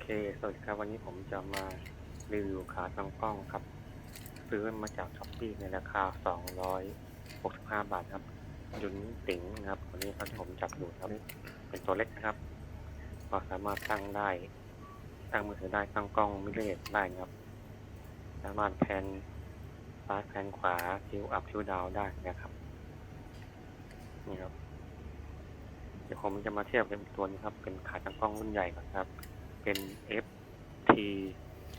เค สวัสดีครับ วันนี้ผมจะมารีวิวขาตั้งกล้องครับ ซื้อมาจากช้อปปี้ในราคา 265 บาทครับ ยุนติ๋งครับวันนี้ครับที่ผมจับอยู่ครับ เป็นตัวเล็กนะครับ ก็สามารถตั้งได้ ตั้งมือถือได้ ตั้งกล้องมิเรสได้นะครับ สามารถแพนซ้ายแพนขวาคิวอัพคิวดาวได้นะครับ นี่ครับเดี๋ยวผมจะมาเทียบกับอีกตัวนี้ครับ เป็นขาตั้งกล้องรุ่นใหญ่ก่อนครับ เป็น FT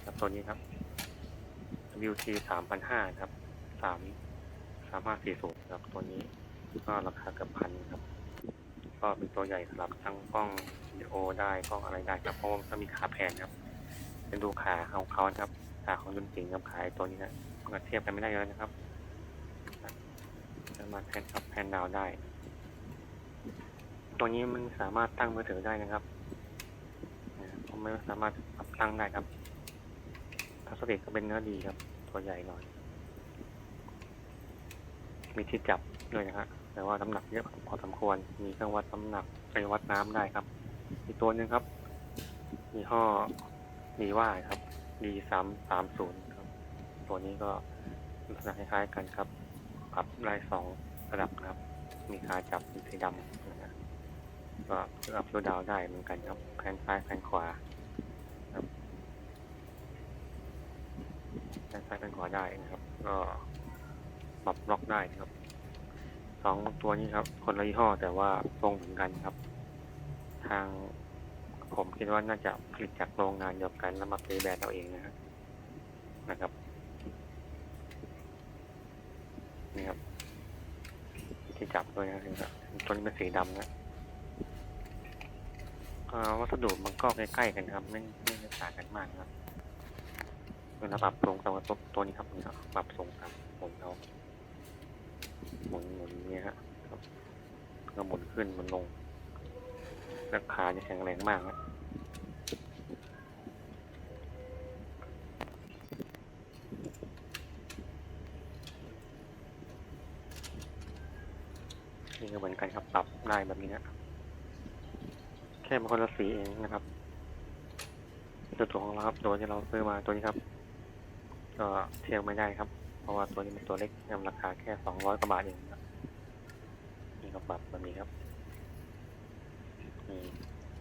ครับตัวนี้ครับ WT สามพันห้าครับสามสามห้าสี่ศูนย์ครับตัวนี้ก็ราคาเกือบพันครับ ก็เป็นตัวใหญ่สำหรับตั้งกล้องวิดีโอได้กล้องอะไรได้ครับเพราะว่ามันมีขาแผ่นครับ เป็นดูขาของเขาครับขาของยุนจิงกับขาไอ้ตัวนี้นะมันเทียบกันไม่ได้เลยนะครับสามารถแพนอัพแพนดาวได้ ตัวนี้มันสามารถตั้งมือถือได้นะครับ ผมไม่สามารถปรับตั้งได้ครับพลาสติกก็เป็นเนื้อดีครับ ตัวใหญ่หน่อย มีที่จับด้วยนะครับแต่ว่าน้ำหนักเยอะพอสมควร มีเครื่องวัดน้ำหนักไปวัดน้ำได้ครับ อีกตัวหนึ่งครับ มีห้อมีว่าครับดีสามสามศูนย์ครับ ตัวนี้ก็ลักษณะคล้ายๆกันครับ ปรับได้สองระดับนะครับ มีขาจับมีสีดำนะครับก็เลือกตัวดาวได้เหมือนกันครับแผนซ้ายแผนขวาครับแผนซ้ายแผนขวาได้นะครับ ก็ปรับล็อกได้นะครับสองตัวนี้ครับ คนละยี่ห้อแต่ว่าทรงเหมือนกันครับ ทางผมคิดว่าน่าจะผลิตจากโรงงานเดียวกันแล้วมาเป็นแบรนด์เราเองนะครับนะครับนี่ครับที่จับด้วยนะครับตัวนี้เป็นสีดำนะวัสดุมันก็ใกล้ๆกันครับ ไม่ไม่ต่างกันมากนะครับ เวลาปรับทรงตามตัวตัวนี้ครับมันก็ปรับทรงตามหมุนเอาหมุนหมุนเนี้ยฮะครับก็หมุนขึ้นหมุนลงแล้วขาจะแข็งแรงมากนะนี่ก็เหมือนกันครับปรับได้แบบนี้นะแค่เป็นคนละสีเองนะครับตัวตัวของเราครับตัวที่เราซื้อมาตัวนี้ครับ ก็เทียบไม่ได้ครับ เพราะว่าตัวนี้เป็นตัวเล็กนำราคาแค่สองร้อยกว่าบาทเองครับนี่ก็ปรับแบบนี้ครับนี่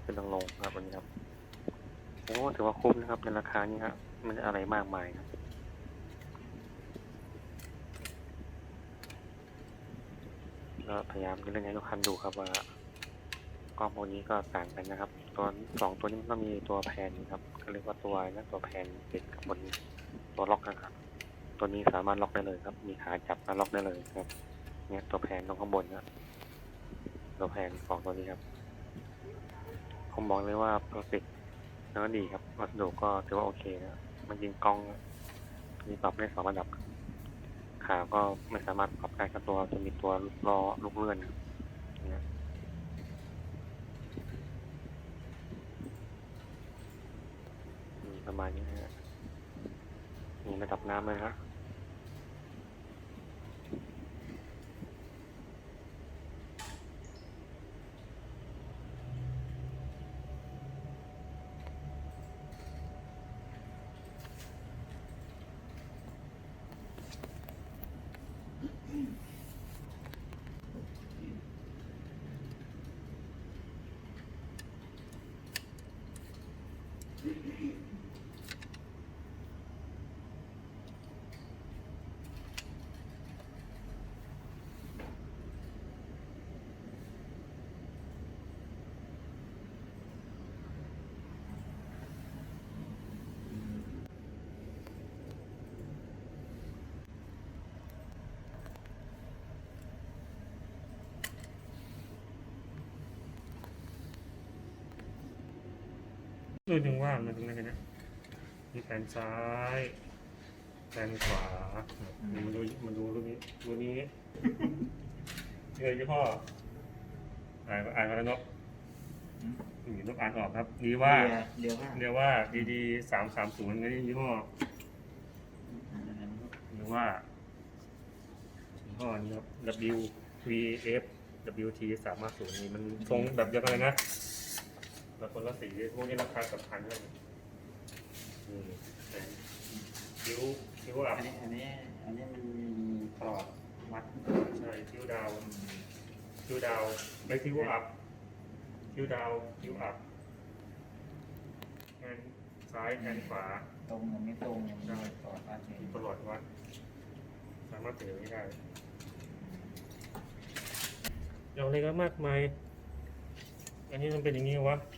เป็นลงลงครับวันนี้ครับโอ้ถือว่าคุ้มนะครับในราคานี้ครับไม่ได้อะไรมากมายครับก็พยายามเล่นให้ลูกค้าดูครับว่ากล้องพวกนี้ก็ต่างกันนะครับ ตัวสองตัวนี้มันก็มีตัวแพนครับก็เรียกว่าตัวนะตัวแพนติดกับบน ตัวล็อกนะครับ ตัวนี้สามารถล็อกได้เลยครับ มีขาจับแล้วล็อกได้เลยครับ เนี่ยตัวแพนตรงข้างบนนะตัวแพนของตัวนี้ครับ ผมบอกเลยว่าพลาสติกแล้วก็ดีครับวัสดุก็ถือว่าโอเคนะมันยิงกล้อง มีปรับได้สองระดับ ขาก็ไม่สามารถปรับได้กับตัวจะมีตัวรอลูกเลื่อนครับเนี่ยประมาณนี้นะ ระดับน้ำเลยค รับดูถึงว่ามันตรงไหนกันเนี่ยมีแผนซ้ายแผนขวามาดูมาดูรูปนี้รูปนี้เจอยี่ห้ออ่านอ่านมาแล้วเนาะนี่ต้องอ่านออกครับ ดีว่าเดี๋ยวว่าเรียกว่าดีดีสามสามศูนย์นี่ยี่ห้อหรือว่ายี่ห้อนี้ครับ W V F W T สามห้าศูนย์นี่มันทรงแบบเดียวกันเลยนะ แล้วคนละสีพวกนี้ราคากับพันเลยนี่แสงคิ้วคิ้วอัอัพนนี้อันนี้อันนี้มันมีปลอดวัดใช่คิ้วดาวคิ้วดาวไม่คิ้วอัพคิ้วดาวคิ้วอัพแขนซ้ายแขนขวาตรงยังไม่ตรงยังไม่ได้ปลอดวัดเฉยมีประหลอดวัดสามารถถือไม่ได้เอาอะไรก็มากมายอันนี้มันเป็นอย่างนี้วะหรือ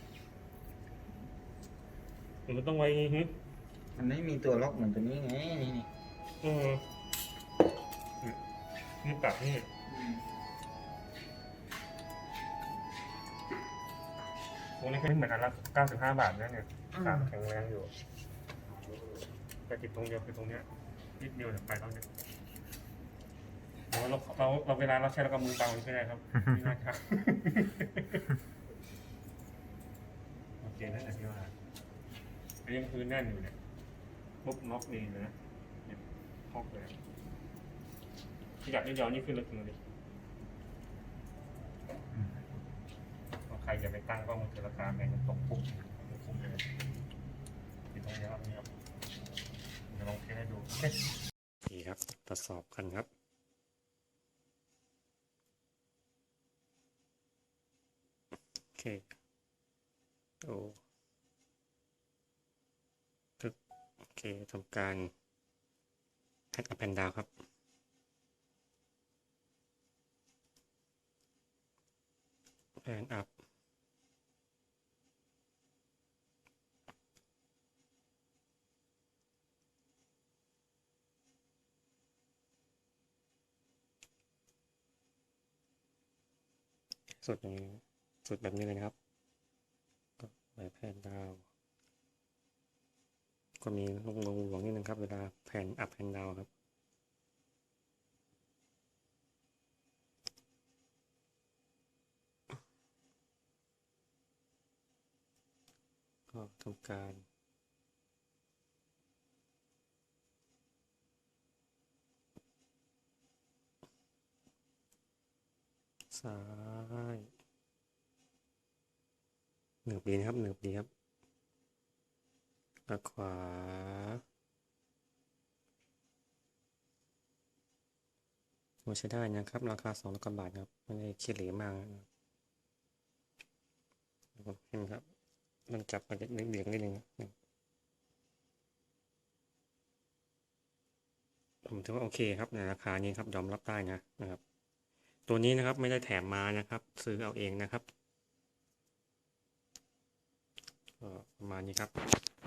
มันต้องไว้อย่างนี้ฮึมันไม่มีตัวล็อกเหมือนตัวนี้ไงนี่นี่เออนี่ปรับนี่ตรงนี้ก็ไม่เหมือนกันละ95 บาทนะเนี่ยตามแข็งแรงอยู่แต่ติดตรงเดียวคือตรงเนี้ยนิดเดียวเดี๋ยวไปแล้วเนี่ยโอ้เราเราเราเวลาเราใช้แล้วก็มือเบาใช่ไหมครับนี่นะครับ โอเคนั่นแหละที่ว่า อันนี้มันคือแน่นอยู่เนี่ยปุ๊บน็อกเลยนะเนี่ยฮอกเลยขยับนิดเดียวนี่ขึ้นลึกเลยใครจะไปตั้งกล้องมือถือราคาแพงตกปุ๊บคุ้มเลยติดตรงนี้ครับนี่ครับเดี๋ยวลองเทสให้ดูนี่ครับทดสอบกันครับโอเคโอ้ทึกโอ เคทำการแฮกอัพแอนดาวครับ แอนอัพสุดอย่างนี้สุดแบบนี้เลยนะครับก็ไปแผ่นดาว ก็มีลงลงหลวงนิดนึงครับ เวลาแผ่นอัพแผ่นดาวครับ ก็ทำการซ้ายเหนึบดีนะครับเหนึบดีครับ แล้วขวา โอใช้ได้นะครับ ราคาสองร้อยกว่าบาทครับไม่ได้เฉลี่ยมากนะครับนะครับเห็นครับ มันจับมันจะเบี่ยงๆนิดนึงผมถือว่าโอเคครับในราคานี้ครับยอมรับได้นะนะครับ ตัวนี้นะครับไม่ได้แถมมานะครับ ซื้อเอาเองนะครับประมาณนี้ครับ